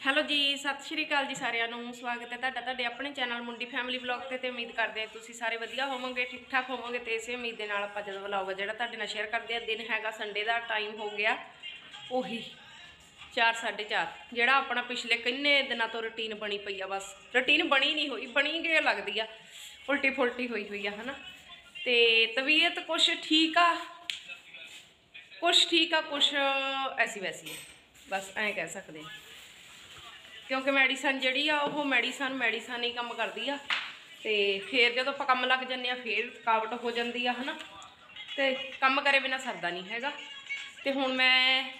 Hello ਜੀ, ਸਤਿ ਸ਼੍ਰੀ ਅਕਾਲ ਜੀ ਸਾਰਿਆਂ ਨੂੰ। ਸਵਾਗਤ ਹੈ ਤੁਹਾਡਾ ਤੁਹਾਡੇ ਆਪਣੇ ਚੈਨਲ ਮੁੰਡੀ ਫੈਮਿਲੀ ਵਲੌਗ ਤੇ ਤੇ ਉਮੀਦ ਕਰਦੇ ਹਾਂ ਤੁਸੀਂ ਸਾਰੇ ਵਧੀਆ ਹੋਵੋਗੇ ਠੀਕ ਠਾਕ ਹੋਵੋਗੇ ਤੇ ਇਸੇ ਉਮੀਦ ਦੇ ਨਾਲ ਆਪਾਂ ਜਦੋਂ ਵਲੌਗ ਜਿਹੜਾ ਤੁਹਾਡੇ ਨਾਲ ਸ਼ੇਅਰ ਕਰਦੇ ਆ ਦਿਨ ਹੈਗਾ ਸੰਡੇ ਦਾ ਟਾਈਮ ਹੋ ਗਿਆ ਉਹੀ 4:30 ਜਿਹੜਾ ਆਪਣਾ ਪਿਛਲੇ ਕਿੰਨੇ ਦਿਨਾਂ ਤੋਂ ਰੁਟੀਨ ਬਣੀ ਪਈ ਆ ਬਸ। ਰੁਟੀਨ ਬਣੀ ਨਹੀਂ ਹੋਈ, ਬਣੀ ਗਈ ਲੱਗਦੀ ਆ ਉਲਟੀ ਫੁਲਟੀ ਹੋਈ ਹੋਈ ਆ, ਹਨਾ? ਤੇ ਤਬੀਅਤ ਕੁਛ ਠੀਕ ਆ, ਕੁਛ ਠੀਕ ਆ, ਕੁਛ ਐਸੀ ਵੈਸੀ ਆ, ਬਸ ਐਂ ਕਹਿ ਸਕਦੇ ਹਾਂ। ਕਿਉਂਕਿ ਮੈਡੀਸਨ ਜਿਹੜੀ ਆ, ਉਹ ਮੈਡੀਸਨ ਮੈਡੀਸਨ ਹੀ ਕੰਮ ਕਰਦੀ ਆ। ਤੇ ਫਿਰ ਜਦੋਂ ਆਪਾਂ ਕੰਮ ਲੱਗ ਜੰਨੇ ਆ, ਫਿਰ ਥਕਾਵਟ ਹੋ ਜਾਂਦੀ ਆ, ਹਨਾ। ਤੇ ਕੰਮ ਕਰੇ ਬਿਨਾ ਸਰਦਾ ਨਹੀਂ ਹੈਗਾ। ਤੇ ਹੁਣ ਮੈਂ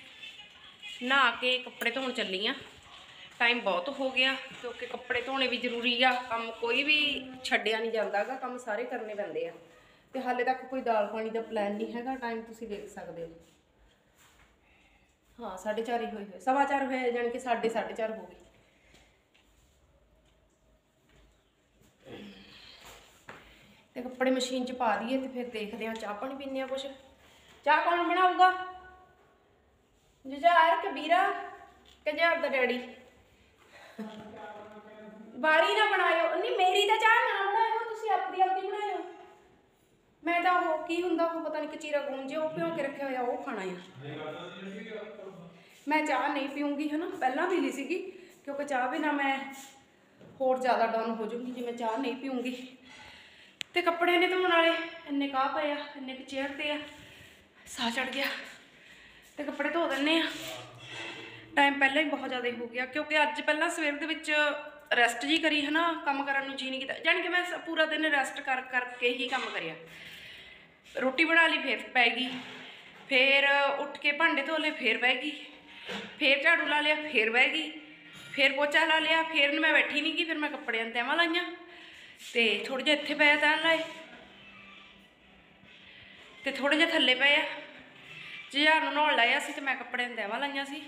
ਨਹਾ ਕੇ ਕੱਪੜੇ ਧੋਣ ਚੱਲੀ ਆ। ਟਾਈਮ ਬਹੁਤ ਹੋ ਗਿਆ, ਕਿਉਂਕਿ ਕੱਪੜੇ ਧੋਣੇ ਵੀ ਜ਼ਰੂਰੀ ਆ। ਕੰਮ ਕੋਈ ਵੀ ਛੱਡਿਆ ਨਹੀਂ ਜਾਂਦਾਗਾ, ਕੰਮ ਸਾਰੇ ਕਰਨੇ ਪੈਂਦੇ ਆ। ਤੇ ਹਾਲੇ ਤੱਕ ਕੋਈ ਦਾਲ ਪਾਣੀ ਦਾ ਪਲਾਨ ਨਹੀਂ ਹੈਗਾ ਟਾਈਮ ਤੁਸੀਂ ਦੇਖ ਸਕਦੇ ਹੋ। ਹਾਂ 4:30 ਹੀ ਹੋਏ ਹੋਏ। ਸਵਾ ਚਾਰ ਹੋਏ ਜਾਣੀ ਕਿ 4:30 ਹੋ ਗਏ। ਤੇ ਕੱਪੜੇ ਮਸ਼ੀਨ 'ਚ ਪਾ ਦਈਏ ਤੇ ਫਿਰ ਦੇਖਦੇ ਹਾਂ, ਚਾਹ ਪਾਣੀ ਪੀਂਦੇ ਆ ਕੁਛ। ਚਾਹ ਕੌਣ ਬਣਾਊਗਾ? ਜੁਝਾਰ ਕਬੀਰਾ ਕਜਾਰ ਦਾ ਡੈਡੀ? ਬਾੜੀ ਨਾ ਬਣਾਇਓ। ਨਹੀਂ, ਮੇਰੀ ਤਾਂ ਚਾਹ ਨਾ ਬਣਾਇਓ, ਤੁਸੀਂ ਆਪਣੀ ਆਪਣੀ ਬਣਾਇਓ। ਮੈਂ ਤਾਂ ਉਹ ਕੀ ਹੁੰਦਾ, ਉਹ ਪਤਾ ਨਹੀਂ ਕਚੀਰਾ ਗੂੰਜੇ ਉਹ ਭਿਓ ਕੇ ਰੱਖਿਆ ਹੋਇਆ, ਉਹ ਖਾਣਾ ਆ। ਮੈਂ ਚਾਹ ਨਹੀਂ ਪੀਉਂਗੀ ਹਨਾ? ਪਹਿਲਾਂ ਪੀ ਲਈ ਸੀਗੀ, ਕਿਉਂਕਿ ਚਾਹ ਬਿਨਾ ਮੈਂ ਹੋਰ ਜ਼ਿਆਦਾ ਡਾਊਨ ਹੋ ਜਾਊਂਗੀ, ਜੇ ਮੈਂ ਚਾਹ ਨਹੀਂ ਪੀਉਂਗੀ ਤੇ ਕੱਪੜੇ ਨੇ ਧੋਣ ਵਾਲੇ ਇੰਨੇ ਕਾਹ ਪਏ ਆ, ਇੰਨੇ ਕੁ ਚੇਅਰ ਤੇ ਆ। ਸਾਹ ਚੜ ਗਿਆ। ਤੇ ਕੱਪੜੇ ਧੋ ਦਿੰਨੇ ਆ। ਟਾਈਮ ਪਹਿਲਾਂ ਹੀ ਬਹੁਤ ਜ਼ਿਆਦਾ ਹੋ ਗਿਆ, ਕਿਉਂਕਿ ਅੱਜ ਪਹਿਲਾਂ ਸਵੇਰ ਦੇ ਵਿੱਚ ਰੈਸਟ ਜੀ ਕਰੀ, ਹਨਾ, ਕੰਮ ਕਰਨ ਨੂੰ ਜੀ ਨਹੀਂ ਕੀਤਾ। ਜਾਣੀ ਕਿ ਮੈਂ ਸ- ਪੂਰਾ ਦਿਨ ਰੈਸਟ ਕਰ, ਕਰਕੇ ਹੀ ਕੰਮ ਕਰਿਆ। ਰੋਟੀ ਬਣਾ ਲਈ, ਫਿਰ ਪੈ ਗਈ। ਫਿਰ ਉੱਠ ਕੇ ਭਾਂਡੇ ਧੋ ਲਏ, ਫਿਰ ਬਹਿ ਗਈ। ਫਿਰ ਝਾੜੂ ਲਾ ਲਿਆ, ਫਿਰ ਬਹਿ ਗਈ। ਫਿਰ ਪੋਚਾ ਲਾ ਲਿਆ, ਫਿਰ ਮੈਂ ਬੈਠੀ ਨਹੀਂ ਗਈ ਫਿਰ ਮੈਂ ਕੱਪੜਿਆਂ ਨੂੰ ਤੈਵਾਂ ਲਾਈਆਂ। ਤੇ ਥੋੜੇ ਜਿਹਾ ਇੱਥੇ ਪਿਆ ਤਾਂ ਲਾਏ। ਤੇ ਥੋੜੇ ਜਿਹਾ ਥੱਲੇ ਪਏ ਆ। ਜਿਹਾ ਨੂੰ ਨਹਾਉਣ ਲਾਇਆ ਸੀ ਤੇ ਮੈਂ ਕੱਪੜਿਆਂ ਨੂੰ ਲਾਈਆਂ ਸੀ।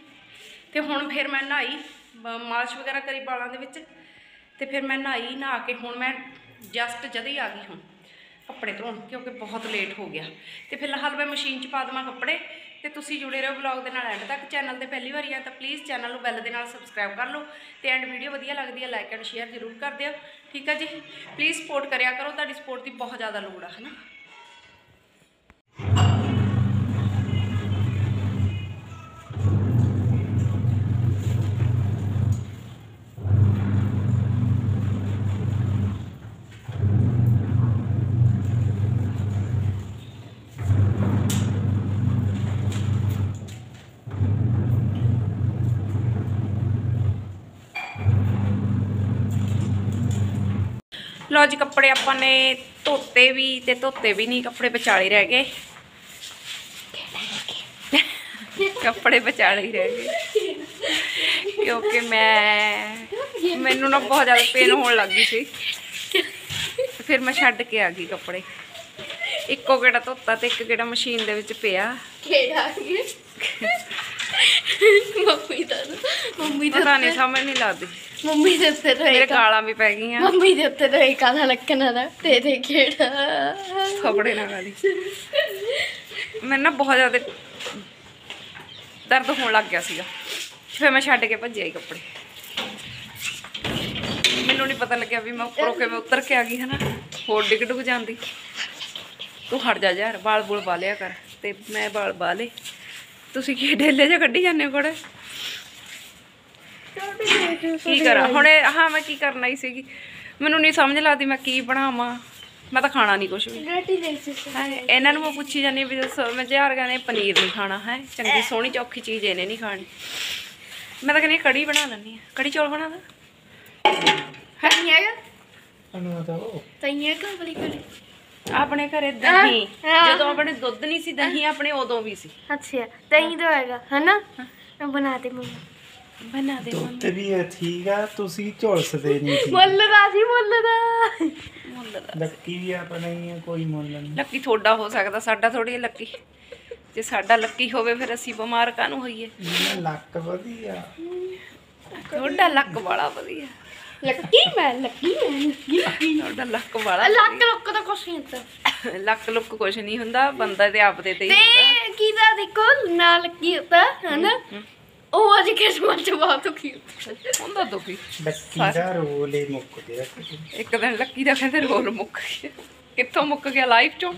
ਤੇ ਹੁਣ ਫਿਰ ਮੈਂ ਨਹਾਈ ਬ- ਮਾਲਿਸ਼ ਵਗੈਰਾ ਕਰੀ ਵਾਲਾਂ ਦੇ ਵਿੱਚ। ਤੇ ਫਿਰ ਮੈਂ ਨਹਾਈ, ਨਹਾ ਕੇ ਹੁਣ ਮੈਂ ਜਸਟ ਜਦ ਹੀ ਆ ਗਈ ਹੁਣ ਕੱਪੜੇ ਧੋਣ, ਕਿਉਂਕਿ ਬਹੁਤ ਲੇਟ ਹੋ ਗਿਆ। ਤੇ ਫਿਲਹਾਲ ਮੈਂ ਮਸ਼ੀਨ 'ਚ ਪਾ ਦੇਵਾਂ ਕੱਪੜੇ। ਤੇ ਤੁਸੀਂ ਜੁੜੇ ਰਹੋ ਵਲੌਗ ਦੇ ਨਾਲ ਐਂਡ ਤੱਕ। ਚੈਨਲ ਤੇ ਪਹਿਲੀ ਵਾਰੀ ਆ ਤਾਂ ਪਲੀਜ਼ ਚੈਨਲ ਨੂੰ ਬੈਲ ਦੇ ਨਾਲ ਸਬਸਕ੍ਰਾਈਬ ਕਰ ਲਓ। ਤੇ ਐਂਡ ਵੀਡੀਓ ਵਧੀਆ ਲੱਗਦੀ ਹੈ ਲਾਈਕ ਐਂਡ ਸ਼ੇਅਰ ਜ਼ਰੂਰ ਕਰ ਦਿਓ। ਠੀਕ ਹੈ ਜੀ? ਪਲੀਜ਼ ਸਪੋਰਟ ਕਰਿਆ ਕਰੋ, ਤੁਹਾਡੀ ਸਪੋਰਟ ਦੀ ਬਹੁਤ ਜ਼ਿਆਦਾ ਲੋੜ ਆ ਹੈ ਨਾ ਲਓ ਜੀ, ਕੱਪੜੇ ਆਪਾਂ ਨੇ ਧੋਤੇ ਵੀ ਤੇ ਧੋਤੇ ਵੀ ਨਹੀਂ, ਕੱਪੜੇ ਵਿਚਾਲੇ ਰਹਿ ਗਏ। ਕੱਪੜੇ ਵਿਚਾਲੇ ਹੀ ਰਹਿ ਗਏ। ਕਿਉਂਕਿ ਮੈਂ, ਮੈਨੂੰ ਨਾ ਬਹੁਤ ਜ਼ਿਆਦਾ ਪੇਨ ਹੋਣ ਲੱਗ ਗਈ ਸੀ। ਫਿਰ ਮੈਂ ਛੱਡ ਕੇ ਆ ਗਈ ਕੱਪੜੇ। ਇੱਕੋ ਕਿਹੜਾ ਧੋਤਾ ਤੇ ਇੱਕ ਕਿਹੜਾ ਮਸ਼ੀਨ ਦੇ ਵਿੱਚ ਪਿਆ। ਕਿਹੜਾ? ਮੰਮੀ ਦਾ ਮੰਮੀ ਦਾ ਪਤਾ ਨਹੀਂ ਸਮਝ ਨਹੀਂ ਲੱਗਦੀ। ਮੰਮੀ ਦੇ ਉੱਤੇ ਮੇਰੇ ਰਹੇ ਗਾਲਾਂ ਵੀ ਪੈ ਗਈਆਂ। ਮੰਮੀ ਦੇ ਉੱਤੇ ਰਹੇ ਕਾਲਾ ਲੱਕਣਾ ਦਾ ਤੇ ਦੇ ਕਿਹੜਾ ਥੋਪੜੇ ਨਾਲ ਗਾਲੀ ਮੈਨੂੰ ਨਾ ਬਹੁਤ ਜ਼ਿਆਦਾ ਦਰਦ ਹੋਣ ਲੱਗ ਗਿਆ ਸੀਗਾ। ਫਿਰ ਮੈਂ ਛੱਡ ਕੇ ਭੱਜਿਆ ਹੀ ਕੱਪੜੇ। ਮੈਨੂੰ ਨਹੀਂ ਪਤਾ ਲੱਗਿਆ ਵੀ ਮੈਂ ਉੱਪਰੋਂ ਕਿਵੇਂ ਉਤਰ ਕੇ ਆ ਗਈ ਹਨਾ? ਹੋਰ ਡਿੱਗ ਡੁੱਗ ਜਾਂਦੀ। ਤੂੰ ਹਟ ਜਾ ਯਾਰ ਬਾਲ ਬੁਲ ਪਾ ਲਿਆ ਕਰ ਤੇ ਮੈਂ ਬਾਲ। ਪਾ ਲੇ ਤੁਸੀਂ ਕੀ ਢੇਲੇ ਜਿਹਾ ਕੱਢੀ ਜਾਂਦੇ ਹੋ ਕੋੜੇ? ਕੀ ਕਰਾਂ? ਹੁਣ ਇਹ- ਹਾਂ ਮੈਂ ਕੀ ਕਰਨਾ ਹੀ ਸੀਗੀ। ਮੈਨੂੰ ਨਹੀਂ ਸਮਝ ਲੱਗਦੀ ਮੈਂ ਕੀ ਬਣਾਵਾਂ। ਮੈਂ ਤਾਂ ਖਾਣਾ ਨਹੀਂ ਕੁਝ ਵੀ। ਰੋਟੀ ਦੇ ਸੀ ਹੈਂ, ਇਹਨਾਂ ਨੂੰ ਮੈਂ ਪੁੱਛੀ ਜਾਂਦੀ ਵੀ ਦੱਸੋ ਮੈਂ ਜਿਹਾਰ ਕਹਿੰਦੇ ਪਨੀਰ ਨਹੀਂ ਖਾਣਾ ਹੈ। ਚੰਗੀ ਸੋਹਣੀ ਚੌਖੀ ਚੀਜ਼ ਇਹਨੇ ਨਹੀਂ ਖਾਣੀ। ਮੈਂ ਤਾਂ ਕਹਿੰਦੀ ਹਾਂ ਕੜੀ ਬਣਾ ਲੈਂਦੀ ਆ ਕੜੀ ਚੌਲ ਬਣਾ ਦਾਂ ਨਹੀਂ ਹੈਗਾ ਅਨੁਮਤਾਓ ਤਈਏ ਕਾ ਬਲੀ ਕਰੀ ਆਪਣੇ ਘਰੇ ਦਹੀਂ। ਹਾਂ। ਜਦੋਂ ਆਪਣੇ ਦੁੱਧ ਨਹੀਂ ਸੀ ਦਹੀਂ ਆਪਣੇ ਉਦੋਂ ਵੀ ਸੀ। ਅੱਛਾ ਤਈ ਤਾਂ ਹੈਗਾ ਹਨਾ? ਮੈਂ ਬਣਾ ਦੇ ਮੰਮੀ। ਬਣਾ ਦੇ ਦੁੱਧ ਵੀ ਹੈ ਠੀਕ ਆ ਤੁਸੀਂ ਝੁਲਸਦੇ ਨਹੀਂ ਸੀ। ਮੁੱਲ ਦਾ ਸੀ ਮੁੱਲ ਦਾ। ਮੁੱਲ ਦਾ ਲੱਕੀ ਵੀ ਆਪਣਾ ਹੀ ਹੈ ਕੋਈ ਮੁੱਲ ਨਹੀਂ। ਲੱਕੀ ਥੋੜਾ ਹੋ ਸਕਦਾ ਸਾਡਾ ਥੋੜੀ ਲੱਕੀ। ਜੇ ਸਾਡਾ ਲੱਕੀ ਹੋਵੇ ਫਿਰ ਅਸੀਂ ਬਿਮਾਰ ਕਾਹਨੂੰ ਹੋਈਏ? ਲੱਕ ਵਧੀਆ। ਤੁਹਾਡਾ ਲੱਕ ਵਾਲਾ ਵਧੀਆ। ਲੱਕੀ ਮੈਂ ਲੱਕੀ ਮੈਂ। ਲੱਕੀ ਤੁਹਾਡਾ ਲੱਕ ਵਾਲਾ ਲੱਕ ਲੁੱਕ ਤਾਂ ਕੁਛ ਨਹੀਂ ਹੁੰਦਾ ਲੱਕ ਲੁੱਕ ਕੁਛ ਨਹੀਂ ਹੁੰਦਾ ਬੰਦਾ ਤੇ ਆਪਦੇ ਤੇ ਹੀ ਹੁੰਦਾ। ਤੇ ਕਿਦਾ ਦੇਖੋ ਨਾਲ ਕੀ ਹੁੰਦਾ ਹਨਾ? ਉਹ ਅੱਜ ਕਿਸਮਤ ਚ ਬਹੁਤ ਦੁਖੀ ਹੁੰਦਾ ਦੁਖੀ। ਲੱਕੀ ਦਾ ਰੋਲ ਹੀ ਮੁੱਕ ਗਿਆ। ਇੱਕ ਦਿਨ ਲੱਕੀ ਦਾ ਕਹਿੰਦੇ ਰੋਲ ਮੁੱਕ ਗਿਆ। ਕਿੱਥੋਂ ਮੁੱਕ ਗਿਆ? ਲਾਈਫ ਚੋਂ?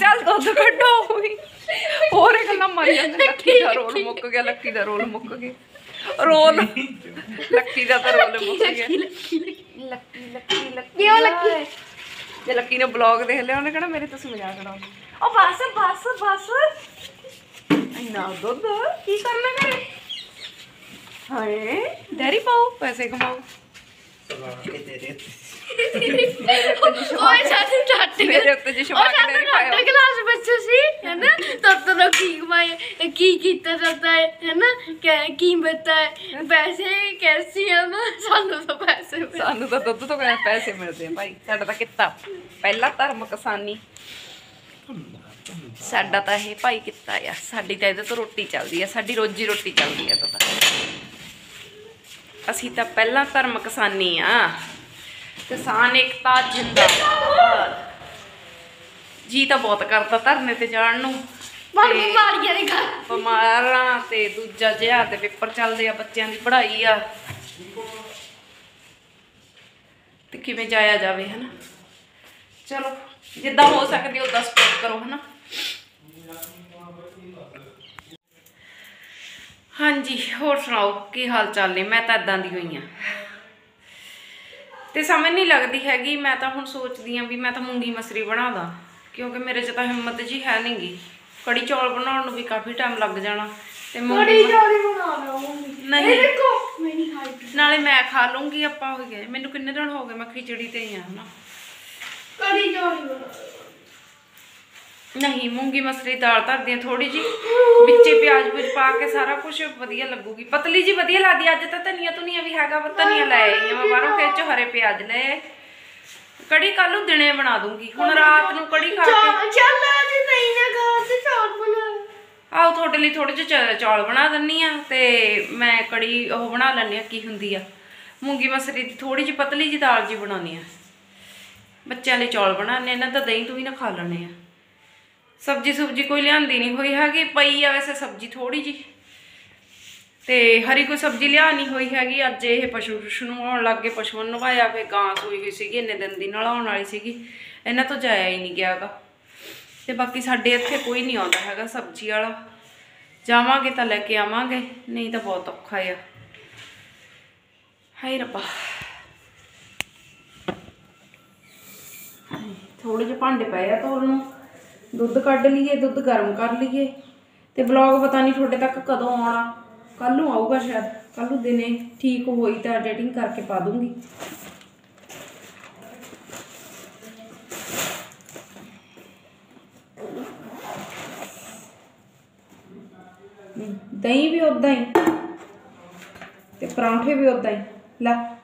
ਚੱਲ ਦੁੱਧ ਕੱਢੋ। ਹੋਰ ਇਹ ਗੱਲਾਂ ਮਾਰੀ ਜਾਂਦੇ। ਲੱਕੀ ਦਾ ਰੋਲ ਮੁੱਕ ਗਿਆ ਲੱਕੀ ਦਾ ਰੋਲ ਮੁੱਕ ਗਿਆ। ਰੋਲ। ਲੱਕੀ ਦਾ ਤਾਂ ਰੋਲ ਮੁੱਕ ਗਿਆ ਲੱਕੀ ਲੱਕੀ ਲੱਕੀ। ਕਿਉਂ ਲੱਕੀ? ਜੇ ਲੱਕੀ ਨੇ ਬਲੌਗ ਦੇਖ ਲਿਆ ਉਹਨੇ ਕਹਣਾ ਮੇਰੇ ਤੁਸੀਂ ਮਜ਼ਾਕ ਉਡਾਉਂਦੇ ਉਹ ਬਸ ਬਸ ਬਸ। ਇੰਨਾ ਦੁੱਧ ਕੀ ਕਰਨਾ ਕਰੇ ਹਾਏ। ਡੈਰੀ ਪਾਓ ਪੈਸੇ ਕਮਾਓ। ਕੇ ਤੇਰੇ ਓਏ ਸਾਨੂੰ ਛੱਡ ਮੇਰੇ ਉੱਤੇ ਜੇ ਉਹ ਸ਼ਵਾਕ ਸਾਨੂੰ ਡੈਰੀ ਛੱਡ ਪਾਇਆ। ਕਲਾਸ ਵਿੱਚ ਸੀ ਹੈਨਾ ਤਦ ਤੱਕ ਕੀ ਕਮਾਏ ਕੀ ਕੀਤਾ ਜਾਂਦਾ ਹੈ ਹੈਨਾ ਕਿ- ਕੀ ਬਤਾ ਹੈ? ਪੈਸੇ ਕੈਸੀ ਹੈ ਨਾ? ਸਾਨੂੰ ਤਾਂ ਪੈਸੇ ਮਿਲ- ਸਾਨੂੰ ਤਾਂ ਦੁੱਧ ਤੋਂ ਬਿਨਾਂ ਪੈਸੇ ਮਿਲਦੇ ਆ ਭਾਈ ਸਾਡਾ ਤਾਂ ਕਿੱਤਾ। ਪਹਿਲਾ ਧਰਮ ਕਿਸਾਨੀ। ਸਾਡਾ ਤਾਂ ਇਹ ਭਾਈ ਕਿੱਤਾ ਆ। ਸਾਡੀ ਤਾਂ ਇਹਦੇ ਤੋਂ ਰੋਟੀ ਚੱਲਦੀ ਆ ਸਾਡੀ ਰੋਜੀ ਰੋਟੀ ਚੱਲਦੀ ਆ ਤਾਂ। ਅਸੀਂ ਤਾਂ ਪਹਿਲਾ ਧਰਮ ਕਿਸਾਨੀ ਆ। ਕਿਸਾਨ ਏਕਤਾ ਜਿੰਦਾਬਾਦ। ਜੀ ਤਾਂ ਬਹੁਤ ਕਰਦਾ ਧਰਨੇ ਤੇ ਜਾਣ ਨੂੰ। ਤੇ- ਬਿਮਾਰੀਆਂ ਦੇ ਘਰ। ਬਿਮਾਰਾਂ ਤੇ ਦੂਜਾ ਜਿਹਾ ਤੇ ਪੇਪਰ ਚੱਲਦੇ ਆ ਬੱਚਿਆਂ ਦੀ ਪੜ੍ਹਾਈ ਆ। ਤੇ ਕਿਵੇਂ ਜਾਇਆ ਜਾਵੇ ਹਨਾ? ਚਲੋ ਜਿੱਦਾਂ ਹੋ ਸਕਦੀ ਉਦਾਂ ਸਪੋਰਟ ਕਰੋ ਹਨਾ? ਹਾਂਜੀ ਹੋਰ ਸੁਣਾਓ ਕੀ ਹਾਲ ਚਾਲ ਨੇ? ਮੈਂ ਤਾਂ ਇਦਾਂ ਦੀ ਹੋਈ ਆ। ਤੇ ਸਮਝ ਨਹੀਂ ਲੱਗਦੀ ਹੈਗੀ ਮੈਂ ਤਾਂ ਹੁਣ ਸੋਚਦੀ ਆ ਵੀ ਮੈਂ ਤਾਂ ਮੂੰਗੀ ਮਸਰੀ ਬਣਾ ਦਾਂ ਕਿਉਂਕਿ ਮੇਰੇ 'ਚ ਤਾਂ ਹਿੰਮਤ ਜੀ ਹੈ ਨਹੀਂਗੀ ਕੜੀ ਚੌਲ ਬਣਾਉਣ ਨੂੰ ਵੀ ਕਾਫੀ ਟਾਈਮ ਲੱਗ ਜਾਣਾ ਤੇ ਮੂੰਗੀ ਮ- ਜੋੜੀ ਬਣਾ ਲਵਾਂਗੀ ਨਹੀਂ। ਇਹ ਦੇਖੋ ਮੇਰੀ ਹਾਈਟ ਨਾਲੇ ਮੈਂ ਖਾ ਲੂੰਗੀ ਆਪਾਂ ਹੋ ਗਏ। ਮੈਨੂੰ ਕਿੰਨੇ ਦਿਨ ਹੋ ਗਏ ਮੈਂ ਖਿਚੜੀ ਤੇ ਹੀ ਆ ਹਨਾ। ਕੜੀ ਜੋੜੀ ਬਣਾ ਨਹੀਂ ਮੂੰਗੀ ਮਸਰੀ ਦਾਲ ਧਰਦੀ ਆ ਥੋੜੀ ਜੀ ਵਿੱਚੇ ਪਿਆਜ਼ ਪੂਜ ਪਾ ਕੇ ਸਾਰਾ ਕੁਝ ਵਧੀਆ ਲੱਗੂਗੀ। ਪਤਲੀ ਜੀ ਵਧੀਆ ਲੱਗਦੀ। ਅੱਜ ਤਾਂ ਧਨੀਆ ਧੁਨੀਆ ਵੀ ਹੈਗਾ ਵਾ ਧਨੀਆ ਲੈ ਆਈ ਆ ਮੈਂ ਬਾਹਰੋਂ ਖੇਚ ਹਰੇ ਪਿਆਜ਼ ਲੈ ਆਏ। ਕੜੀ ਕੱਲ ਨੂੰ ਦਿਨੇ ਬਣਾ ਦੂੰਗੀ। ਹੁਣ ਰਾਤ ਨੂੰ ਕੜੀ ਖਾ ਕੇ ਚੱਲ ਅੱਜ ਨਹੀਂ ਨਾ ਘਰ ਤੇ ਚੌਲ ਬਣਾ ਆਓ ਤੁਹਾਡੇ ਲਈ ਥੋੜੇ ਜਿਹੇ ਚ- ਚੌਲ ਬਣਾ ਦਿੰਨੀ ਆ ਤੇ ਮੈਂ ਕੜੀ ਉਹ ਬਣਾ ਲੈਣੀ ਆ ਕੀ ਹੁੰਦੀ ਆ। ਮੂੰਗੀ ਮਸਰੀ ਦੀ ਥੋੜੀ ਜਿਹੀ ਪਤਲੀ ਜਿਹੀ ਦਾਲ ਜੀ ਬਣਾਉਣੀ ਆ। ਬੱਚਿਆਂ ਲਈ ਚੌਲ ਬਣਾਉਣੇ ਇਹਨਾਂ ਦਾ ਦਹੀਂ ਤੂੰ ਵੀ ਨਾ ਖਾ ਲੈਣੇ ਆ। ਸਬਜੀ ਸੁਬਜੀ ਕੋਈ ਲਿਆਂਦੀ ਨਹੀਂ ਹੋਈ ਹੈਗੀ, ਪਈ ਆ ਵੈਸੇ ਸਬਜੀ ਥੋੜੀ ਜੀ ਤੇ ਹਰੀ ਕੋਈ ਸਬਜੀ ਲਿਆ ਨਹੀਂ ਹੋਈ ਹੈਗੀ, ਅੱਜ ਇਹ ਪਸ਼ੂ ਪਸ਼ੂ ਨੂੰ ਆਉਣ ਲੱਗ ਗਏ, ਪਸ਼ੂਆਂ ਨੂੰ ਨਵਾਇਆ ਫੇ ਗਾਂ ਸੂਈ ਹੋਈ ਸੀਗੀ, ਇੰਨੇ ਦਿਨ ਦੀ ਨਾਲ ਆਉਣ ਵਾਲੀ ਸੀਗੀ, ਇਹਨਾਂ ਤੋਂ ਜਾਇਆ ਹੀ ਨਹੀਂ ਗਿਆਗਾ। ਤੇ ਬਾਕੀ ਸਾਡੇ ਇੱਥੇ ਕੋਈ ਨਹੀਂ ਆਉਂਦਾ ਹੈਗਾ ਸਬਜ਼ੀ ਵਾਲਾ। ਜਾਵਾਂਗੇ ਤਾਂ ਲੈ ਕੇ ਆਵਾਂਗੇ, ਨਹੀਂ ਤਾਂ ਬਹੁਤ ਔਖਾ ਆ। ਹਾਏ ਰੱਬਾ। ਥੋੜੇ ਜਿਹੇ ਭਾਂਡੇ ਪਏ ਆ ਧੋਣ ਨੂੰ। ਦੁੱਧ ਕੱਢ ਲਈਏ, ਦੁੱਧ ਗਰਮ ਕਰ ਲਈਏ। ਤੇ ਬਲੌਗ ਪਤਾ ਨਹੀਂ ਤੁਹਾਡੇ ਤੱਕ ਕਦੋਂ ਆਉਣਾ। ਕੱਲ ਨੂੰ ਆਊਗਾ ਸ਼ਾਇਦ। ਕੱਲ ਨੂੰ ਦਿਨੇ ਠੀਕ ਹੋਈ ਤਾਂ ਐਡੀਟਿੰਗ ਕਰਕੇ ਪਾ ਦੂੰਗੀ। ਦਹੀਂ ਵੀ ਉਦਾਂ ਹੀ। ਤੇ ਪਰੌਂਠੇ ਵੀ ਉਦਾਂ ਹੀ। ਲੈ।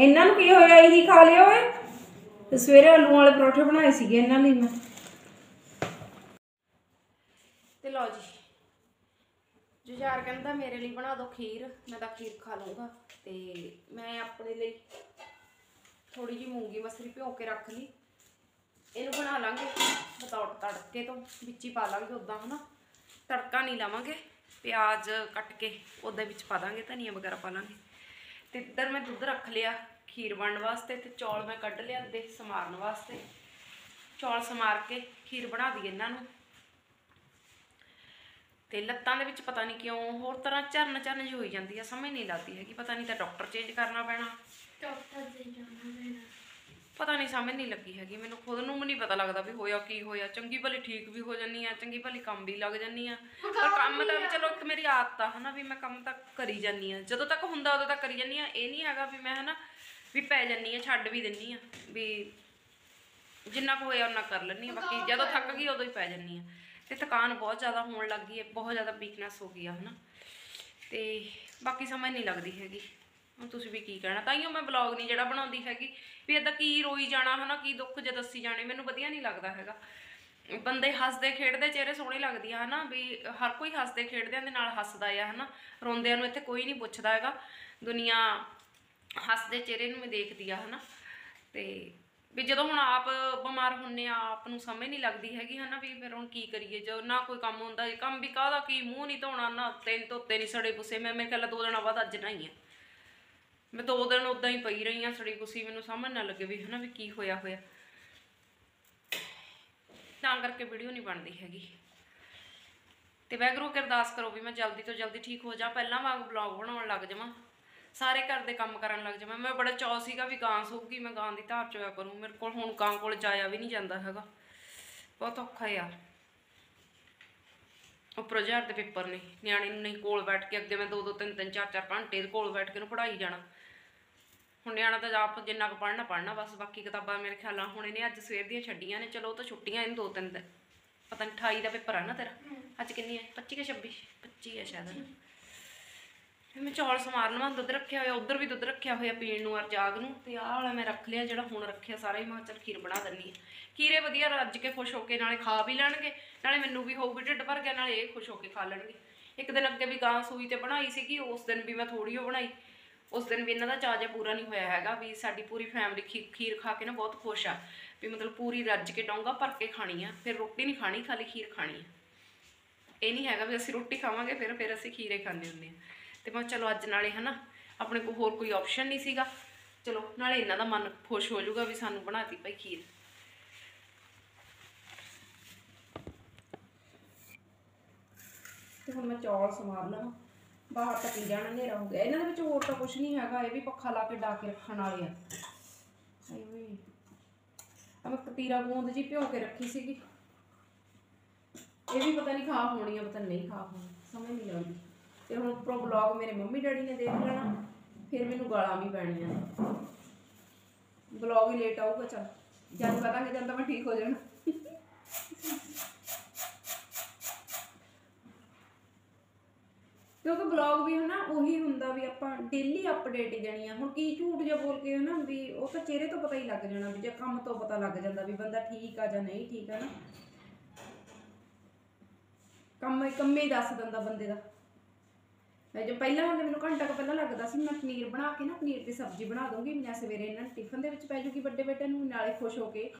ਇਹਨਾਂ ਨੂੰ ਕੀ ਹੋਇਆ? ਇਹੀ ਖਾ ਲਿਆ ਓਏ। ਤੇ ਸਵੇਰੇ ਆਲੂ ਵਾਲੇ ਪਰੌਠੇ ਬਣਾਏ ਸੀਗੇ ਇਹਨਾਂ ਲਈ ਮੈਂ। ਤੇ ਲਓ ਜੀ। ਜੁਝਾਰ ਕਹਿੰਦਾ ਮੇਰੇ ਲਈ ਬਣਾ ਦਿਓ ਖੀਰ, ਮੈਂ ਤਾਂ ਖੀਰ ਖਾ ਲੂੰਗਾ ਤੇ ਮੈਂ ਆਪਣੇ ਲਈ ਥੋੜੀ ਜਿਹੀ ਮੂੰਗੀ ਮਸਰੀ ਭਿਓ ਕੇ ਰੱਖ ਲਈ। ਇਹਨੂੰ ਬਣਾ ਲਾਂਗੇ ਬਤੌੜ ਤੜਕੇ ਤੋਂ। ਵਿੱਚ ਹੀ ਪਾ ਲਾਂਗੇ ਉਦਾਂ ਹਨਾ। ਤੜਕਾ ਨਹੀਂ ਲਾਵਾਂਗੇ। ਪਿਆਜ਼ ਕੱਟ ਕੇ ਉਹਦੇ ਵਿੱਚ ਪਾ ਦਾਂਗੇ, ਧਨੀਆ ਵਗੈਰਾ ਪਾ ਲਾਂਗੇ। ਤੇ ਇੱਧਰ ਮੈਂ ਦੁੱਧ ਰੱਖ ਲਿਆ ਖੀਰ ਬਣਨ ਵਾਸਤੇ ਤੇ ਚੌਲ ਮੈਂ ਕੱਢ ਲਿਆ ਦੇ ਸਮਾਰਨ ਵਾਸਤੇ। ਚੌਲ ਸਮਾਰ ਕੇ ਖੀਰ ਬਣਾ ਦਈਏ ਇਹਨਾਂ ਨੂੰ। ਤੇ ਲੱਤਾਂ ਦੇ ਵਿੱਚ ਪਤਾ ਨਹੀਂ ਕਿਉਂ ਹੋਰ ਤਰ੍ਹਾਂ ਚਰਨ ਚਰਨ ਜਿਹੀ ਹੋਈ ਜਾਂਦੀ ਆ, ਸਮਝ ਨਹੀਂ ਲੱਗਦੀ ਹੈਗੀ, ਪਤਾ ਨਹੀਂ ਤਾਂ ਡਾਕਟਰ ਚੇਂਜ ਕਰਨਾ ਪੈਣਾ। ਡਾਕਟਰ ਦੇ ਜਾਣਾ ਪੈਣਾ। ਪਤਾ ਨਹੀਂ ਸਮਝ ਨਹੀਂ ਲੱਗੀ ਹੈਗੀ ਮੈਨੂੰ ਖੁਦ ਨੂੰ ਵੀ ਨਹੀਂ ਪਤਾ ਲੱਗਦਾ ਵੀ ਹੋਇਆ ਕੀ ਹੋਇਆ ਚੰਗੀ ਭਲੀ ਠੀਕ ਵੀ ਹੋ ਜੰਨੀ ਆ ਚੰਗੀ ਭਲੀ ਕੰਮ ਵੀ ਲੱਗ ਜੰਨੀ ਆ। ਪਰ ਕੰਮ ਤਾਂ ਵੀ ਚਲੋ ਇੱਕ ਮੇਰੀ ਆਦਤ ਆ ਹਨਾ ਵੀ ਮੈਂ ਕੰਮ ਤਾਂ ਕਰੀ ਜੰਨੀ ਆ। ਜਦੋਂ ਤੱਕ ਹੁੰਦਾ ਉਦੋਂ ਤੱਕ ਕਰੀ ਜੰਨੀ ਆ। ਇਹ ਨਹੀਂ ਹੈਗਾ ਵੀ ਮੈਂ ਹਨਾ ਵੀ ਪੈ ਜੰਨੀ ਆ ਛੱਡ ਵੀ ਦਿੰਨੀ ਆ। ਵੀ ਜਿੰਨਾ ਕੁ ਹੋਇਆ ਉਹਨਾਂ ਕਰ ਲੈਣੀ ਆ। ਬਾਕੀ ਜਦੋਂ ਥੱਕ ਗਈ ਉਦੋਂ ਹੀ ਪੈ ਜੰਨੀ ਆ। ਤੇ ਥਕਾਨ ਬਹੁਤ ਜ਼ਿਆਦਾ ਹੋਣ ਲੱਗ ਗਈ ਹੈ ਬਹੁਤ ਜ਼ਿਆਦਾ ਵੀਕਨੈਸ ਹੋ ਗਈ ਆ ਹਨਾ। ਤੇ ਬਾਕੀ ਸਮਝ ਨਹੀਂ ਲੱਗਦੀ ਹੈਗੀ। ਹੁਣ ਤੁਸੀਂ ਵੀ ਕੀ ਕਹਿਣਾ? ਤਾਂ ਤਾਈਓ ਮੈਂ ਵਲੌਗ ਨਹੀਂ ਜਿਹੜਾ ਬਣਾਉਂਦੀ ਹੈਗੀ। ਵੀ ਇਦਾਂ ਕੀ ਰੋਈ ਜਾਣਾ, ਹਨਾ, ਕੀ ਦੁੱਖ ਜੇ ਦੱਸੀ ਜਾਣੇ, ਮੈਨੂੰ ਵਧੀਆ ਨਹੀਂ ਲੱਗਦਾ ਹੈਗਾ। ਬੰਦੇ ਹੱਸਦੇ, ਖੇਡਦੇ ਚਿਹਰੇ ਸੋਹਣੇ ਲੱਗਦੇ ਆ, ਹਨਾ, ਵੀ ਹਰ ਕੋਈ ਹੱਸਦੇ, ਖੇਡਦਿਆਂ ਦੇ ਨਾਲ ਹੱਸਦਾ ਆ, ਹਨਾ। ਰੋਂਦਿਆਂ ਨੂੰ ਇੱਥੇ ਕੋਈ ਨਹੀਂ ਪੁੱਛਦਾ ਹੈਗਾ। ਦੁਨੀਆ ਹੱਸਦੇ ਚਿਹਰੇ ਨੂੰ ਮੈਂ ਦੇਖਦੀ ਆ, ਹਨਾ। ਤੇ ਵੀ ਜਦੋਂ ਹੁਣ ਆਪ ਬਿਮਾਰ ਹੁੰਨੇ ਆ, ਆਪ ਨੂੰ ਸਮਝ ਨਹੀਂ ਲੱਗਦੀ ਹੈਗੀ, ਹਨਾ, ਵੀ ਫਿਰ ਹੁਣ ਕੀ ਕਰੀਏ? ਜੋ ਨਾ ਕੋਈ ਕੰਮ ਹੁੰਦਾ ਕੰਮ ਵੀ ਕਾਹਦਾ, ਕੀ ਮੂੰਹ ਨਹੀਂ ਧੋਣਾ, ਨਾ ਤਿੰਨ ਧੋਤੇ ਨਹੀਂ ਸੜੇ ਪੁਸੇ, ਮੈਂ ਮੈਂ ਖਿਆਲ ਦੋ ਦਿਨਾਂ ਬਾਅਦ ਅੱਜ ਨਹਾਈ ਆ। ਮੈਂ ਦੋ ਦਿਨ ਉਦਾਂ ਹੀ ਪਈ ਰਹੀ ਆ, ਸੜੀ ਪੁੱਸੀ ਮੈਨੂੰ ਸਮਝ ਨਾ ਲੱਗੇ ਵੀ ਹਨਾ ਵੀ ਕੀ ਹੋਇਆ ਹੋਇਆ। ਤਾਂ ਕਰਕੇ ਵੀਡੀਓ ਨਹੀਂ ਬਣਦੀ ਹੈਗੀ। ਤੇ ਵੈਗਰੂ ਅਰਦਾਸ ਕਰੋ ਵੀ ਮੈਂ ਜਲਦੀ ਤੋਂ ਜਲਦੀ ਠੀਕ ਹੋ ਜਾ ਪਹਿਲਾਂ ਵਾਂਗ ਬਲੌਗ ਬਣਾਉਣ ਲੱਗ ਜਾਵਾਂ। ਸਾਰੇ ਘਰ ਦੇ ਕੰਮ ਕਰਨ ਲੱਗ ਜਾਵਾਂ। ਮੈਂ ਬੜਾ ਚਾਅ ਸੀਗਾ ਵੀ ਗਾਂ ਸੂਗੀ ਮੈਂ ਗਾਂ ਦੀ ਧਾਰ ਚੋਇਆ ਕਰੂੰ। ਮੇਰੇ ਕੋਲ ਹੁਣ ਗਾਂ ਕੋਲ ਜਾਇਆ ਵੀ ਨਹੀਂ ਜਾਂਦਾ ਹੈਗਾ। ਬਹੁਤ ਔਖਾ ਯਾਰ। ਉੱਪਰੋਂ ਪ੍ਰੋਜੈਕਟ ਦੇ ਪੇਪਰ ਨੇ। ਨਿਆਣੇ ਨੂੰ ਨਹੀਂ ਕੋਲ ਬੈਠ ਕੇ ਅੱਗੇ ਮੈਂ ਦੋ ਦੋ ਤਿੰਨ ਤਿੰਨ ਚਾਰ ਚਾਰ ਘੰਟੇ ਕੋਲ ਬੈਠ ਕੇ ਨੂੰ ਪੜ੍ਹਾਈ ਜਾਣਾ। ਹੁਣ ਨਿਆਣਾ ਤਾਂ ਆਪ ਜਿੰਨਾ ਕੁ ਪੜਨਾ ਪੜ੍ਹਨਾ ਬਸ, ਬਾਕੀ ਕਿਤਾਬਾਂ ਮੇਰੇ ਖਿਆਲ ਨਾਲ ਹੁਣ ਇਹਨੇ ਅੱਜ ਸਵੇਰ ਦੀਆਂ ਛੱਡੀਆਂ ਨੇ, ਚਲੋ ਉਹ ਤਾਂ ਛੁੱਟੀਆਂ ਇਹਨੂੰ ਦੋ ਤਿੰਨ ਦਿਨ। ਪਤਾ ਨਹੀਂ 28 ਦਾ ਪੇਪਰ ਆ ਨਾ ਤੇਰਾ, ਅੱਜ ਕਿੰਨੀ ਹੈ 25 ਕਿ 26 25 ਹੈ ਸ਼ਾਇਦ। ਫਿਰ ਮੈਂ ਚੌਲ ਸਮਾਰ ਲਵਾਂ ਦੁੱਧ ਰੱਖਿਆ ਹੋਇਆ, ਉਧਰ ਵੀ ਦੁੱਧ ਰੱਖਿਆ ਹੋਇਆ ਪੀਣ ਨੂੰ ਔਰ ਜਾਗ ਨੂੰ। ਤੇ ਆਹ ਵਾਲਾ ਮੈਂ ਰੱਖ ਲਿਆ, ਜਿਹੜਾ ਹੁਣ ਰੱਖਿਆ ਸਾਰਾ ਹੀ, ਮੈਂ ਕਿਹਾ ਚੱਲ ਖੀਰ ਬਣਾ ਦਿੰਨੀ ਆ। ਖੀਰੇ ਵਧੀਆ ਰੱਜ ਕੇ ਖੁਸ਼ ਹੋ ਕੇ ਨਾਲੇ ਖਾ ਵੀ ਲੈਣਗੇ, ਨਾਲੇ ਮੈਨੂੰ ਵੀ ਹੋਊਗੀ ਢਿੱਡ ਭਰ ਗਿਆ, ਨਾਲੇ ਇਹ ਖੁਸ਼ ਹੋ ਕੇ ਖਾ ਲੈਣਗੇ। ਇੱਕ ਦਿਨ ਅੱਗੇ ਵੀ ਗਾਂ ਸੂਈ ਤੇ ਬਣਾਈ ਸੀਗੀ, ਉਸ ਦਿਨ ਵੀ ਮੈਂ ਥੋੜੀ ਉਹ ਬਣਾਈ। ਉਸ ਦਿਨ ਵੀ ਇਹਨਾਂ ਦਾ ਚਾਜ਼ਾ ਪੂਰਾ ਨਹੀਂ ਹੋਇਆ ਹੈਗਾ ਵੀ ਸਾਡੀ ਪੂਰੀ ਫੈਮਿਲੀ ਖੀਰ ਖਾ ਕੇ ਨਾ ਬਹੁਤ ਖੁਸ਼ ਆ ਵੀ ਮਤਲਬ ਪੂਰੀ ਰੱਜ ਕੇ ਡੋਂਗਾ ਭਰ ਕੇ ਖਾਣੀ ਆ, ਫਿਰ ਰੋਟੀ ਨਹੀਂ ਖਾਣੀ, ਖਾਲੀ ਖੀਰ ਖਾਣੀ ਆ। ਇਹ ਨਹੀਂ ਹੈਗਾ ਵੀ ਅਸੀਂ ਰੋਟੀ ਖਾਵਾਂਗੇ, ਫਿਰ ਫਿਰ ਅਸੀਂ ਖੀਰੇ ਖਾਂਦੇ ਹੁੰਦੇ ਆ। ਤੇ ਮੈਂ ਚਲੋ ਅੱਜ ਨਾਲੇ ਹਨਾ, ਆਪਣੇ ਕੋਲ ਹੋਰ ਕੋਈ ਆਪਸ਼ਨ ਨਹੀਂ ਸੀਗਾ। ਚਲੋ ਨਾਲੇ ਇਹਨਾਂ ਦਾ ਮਨ ਖੁਸ਼ ਹੋ ਜਾਊਗਾ ਵੀ ਸਾਨੂੰ ਬਣਾਤੀ ਭਾਈ ਖੀਰ। ਤੇ ਹੁਣ ਮੈਂ ਚੌਲ ਸਮਾਰ ਲਵਾਂ। ਬਾਹਰ ਤੱਕ ਹੀ ਜਾਣਾ, ਹਨੇਰਾ ਹੋ ਗਿਆ। ਇਹਨਾਂ ਦੇ ਵਿੱਚ ਹੋਰ ਤਾਂ ਕੁਝ ਨਹੀਂ ਹੈਗਾ, ਇਹ ਵੀ ਪੱਖਾ ਲਾ ਕੇ ਡਾ ਕੇ ਰੱਖਣ ਵਾਲੇ ਆ। ਆਈ ਵੀ। ਮੈਂ ਕਤੀਰਾ ਗੂੰਦ ਜੀ ਭਿਓ ਕੇ ਰੱਖੀ ਸੀਗੀ। ਇਹ ਵੀ ਪਤਾ ਨਹੀਂ ਖਾ ਹੋਣੀ ਆ, ਪਤਾ ਨਹੀਂ ਖਾ ਹੋਣੀ, ਸਮਝ ਨਹੀਂ ਲੱਗਦੀ ਤੇ ਹੁਣ ਉੱਪਰੋਂ ਬਲੌਗ ਮੇਰੇ ਮੰਮੀ ਡੈਡੀ ਨੇ ਦੇਖ ਲੈਣਾ, ਫਿਰ ਮੈਨੂੰ ਗਾਲਾਂ ਵੀ ਪੈਣੀਆਂ ਨੇ। ਬਲੌਗ ਹੀ ਲੇਟ ਆਊਗਾ, ਚੱਲ। ਜਦ ਪਤਾ ਕਿ ਜਾਂਦਾ ਮੈਂ ਠੀਕ ਹੋ ਜਾਣਾ। ਕਿਉਂਕਿ ਬਲੌਗ ਵੀ ਹਨਾ ਉਹੀ ਹੁੰਦਾ ਵੀ ਆਪਾਂ ਡੇਲੀ ਅਪਡੇਟ ਹੀ ਦੇਣੀ ਆ। ਹੁਣ ਕੀ ਝੂਠ ਜਿਹਾ ਬੋਲ ਕੇ ਹਨਾ ਵੀ ਉਹ ਤਾਂ ਚਿਹਰੇ ਤੋਂ ਪਤਾ ਹੀ ਲੱਗ ਜਾਣਾ ਵੀ ਜੇ ਕੰਮ ਤੋਂ ਪਤਾ ਲੱਗ ਜਾਂਦਾ ਵੀ ਬੰਦਾ ਠੀਕ ਆ ਜਾਂ ਨਹੀਂ ਠੀਕ ਆ ਨਾ। ਕੰਮ ਕੰਮੇ ਦੱਸ ਦਿੰਦਾ ਬੰਦੇ ਦਾ। ਮੈਂ ਜੋ ਪਹਿਲਾਂ ਵਾਲੇ ਮੈਨੂੰ ਘੰਟਾ ਕੁ ਪਹਿਲਾਂ ਲੱਗਦਾ ਸੀ ਮੈਂ ਪਨੀਰ ਬਣਾ ਕੇ ਨਾ ਪਨੀਰ ਦੀ ਸਬਜ਼ੀ ਬਣਾ ਦੂੰਗੀ ਮੈਂ ਸਵੇਰੇ ਇਹਨਾਂ ਨੂੰ ਟਿਫਨ ਦੇ ਵਿੱਚ ਪੈ ਜੂਗੀ ਵੱਡੇ ਬੇਟੇ ਨੂੰ, ਨਾਲੇ ਖੁਸ਼ ਹੋ ਕੇ।